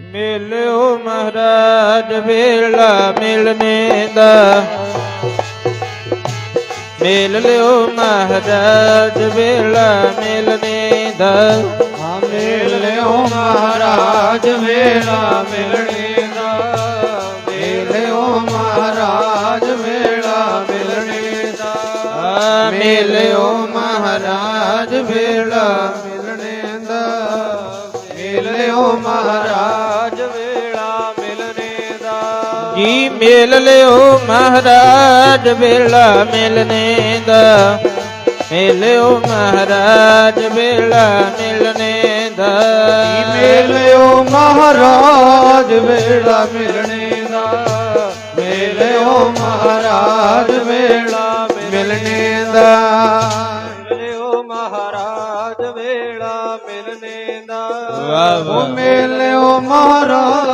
ਮਿਲਿਓ ਮਹਾਰਾਜ ਵੇਲਾ ਮਿਲਨੇ ਦਾ। ਮਿਲ ਲਿਓ ਮਹਾਰਾਜ ਵੇਲਾ ਮਿਲਨੇ ਦਾ। ਹਾਂ ਮਿਲਿਓ ਮਹਾਰਾਜ ਵੇਲਾ ਮਿਲਣੇ ਦਾ। ਮਿਲਿਓ ਮਹਾਰਾਜ ਵੇਲਾ ਮਿਲਣੇ ਦਾ। ਆ ਮਿਲਿਓ ਮਹਾਰਾਜ ਵੇਲਾ ਮਿਲਣੇ ਦਾ। ਮਿਲਿਓ ਮਹਾਰਾਜ ਵੇਲਾ ਮਿਲਣੇ ਦਾ ਜੀ ਮਿਲ ਲਿਓ ਮਹਾਰਾਜ ਵੇਲਾ ਮਿਲਨੇ ਦਾ ਮਿਲਿਓ ਮਹਾਰਾਜ ਵੇਲਾ ਮਿਲਨੇ ਦਾ ਮਿਲਿਓ ਮਹਾਰਾਜ ਵੇਲਾ ਮਿਲਣੇ ਦਾ ਮਿਲਿਓ ਮਹਾਰਾਜ ਵੇਲਾ ਮਿਲਣੇ ਦਾ ਮਿਲਿਓ ਮਹਾਰਾਜ ਵੇਲਾ ਮਿਲਣੇ ਦਾ ਵਾਹ, ਵਾਹ। ਮਿਲਿਓ ਮਹਾਰਾਜ